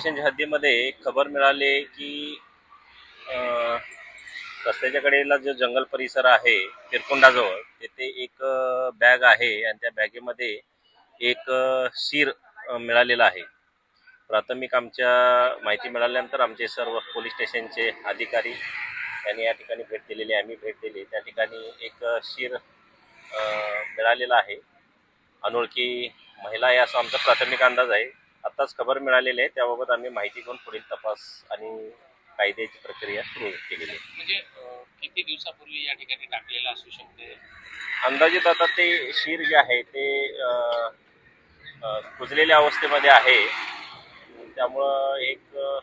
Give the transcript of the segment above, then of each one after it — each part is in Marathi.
स्टेशनच्या हद्दीमध्ये एक खबर मिळाली की रस्त्याच्या कडेला जो जंगल परिसर आहे तिरकुंडाजवळ तेथे एक बॅग आहे आणि त्या बॅगेमध्ये एक शीर मिळालेला आहे. प्राथमिक आमच्या माहिती मिळाल्यानंतर आमचे सर्व पोलीस स्टेशनचे अधिकारी त्यांनी या ठिकाणी भेट दिलेली आम्ही भेट दिली. त्या ठिकाणी एक शीर मिळालेला आहे. अनोळखी महिला आहे. असा आमचा प्राथमिक अंदाज आहे. आत्ताच खबर मिळालेली आहे. त्याबाबत आम्ही माहिती घेऊन पुढील तपास आणि कायद्याची प्रक्रिया सुरू केलेली आहे. म्हणजे अं, किती दिवसापूर्वी या ठिकाणी टाकलेलं असू शकते? अंदाजित आता ते शीर जे आहे ते अं, अं, कुजलेल्या अवस्थेमध्ये आहे. त्यामुळं एक अं,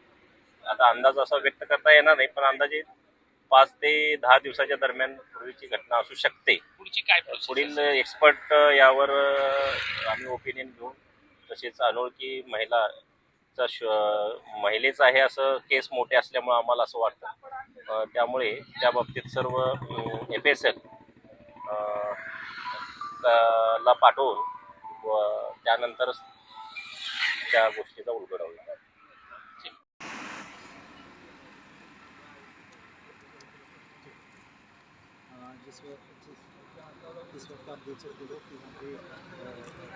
आता अंदाज असा व्यक्त करता येणार नाही पण अंदाजे पाच ते दहा दिवसाच्या दरम्यान पूर्वीची घटना असू शकते. पुढची काय पुढील? एक्सपर्ट यावर अं, आम्ही ओपिनियन घेऊन तसेच अनोळखी महिलाचा श महिलेचं आहे असं केस मोठे असल्यामुळं आम्हाला असं वाटतं. त्यामुळे त्या बाबतीत सर्व एफ एस एल ला पाठवून व त्यानंतर त्या गोष्टीचा उलगडा होईल. जिस वक्त जिस, वक्त आप देख सकते हो कि यहाँ पे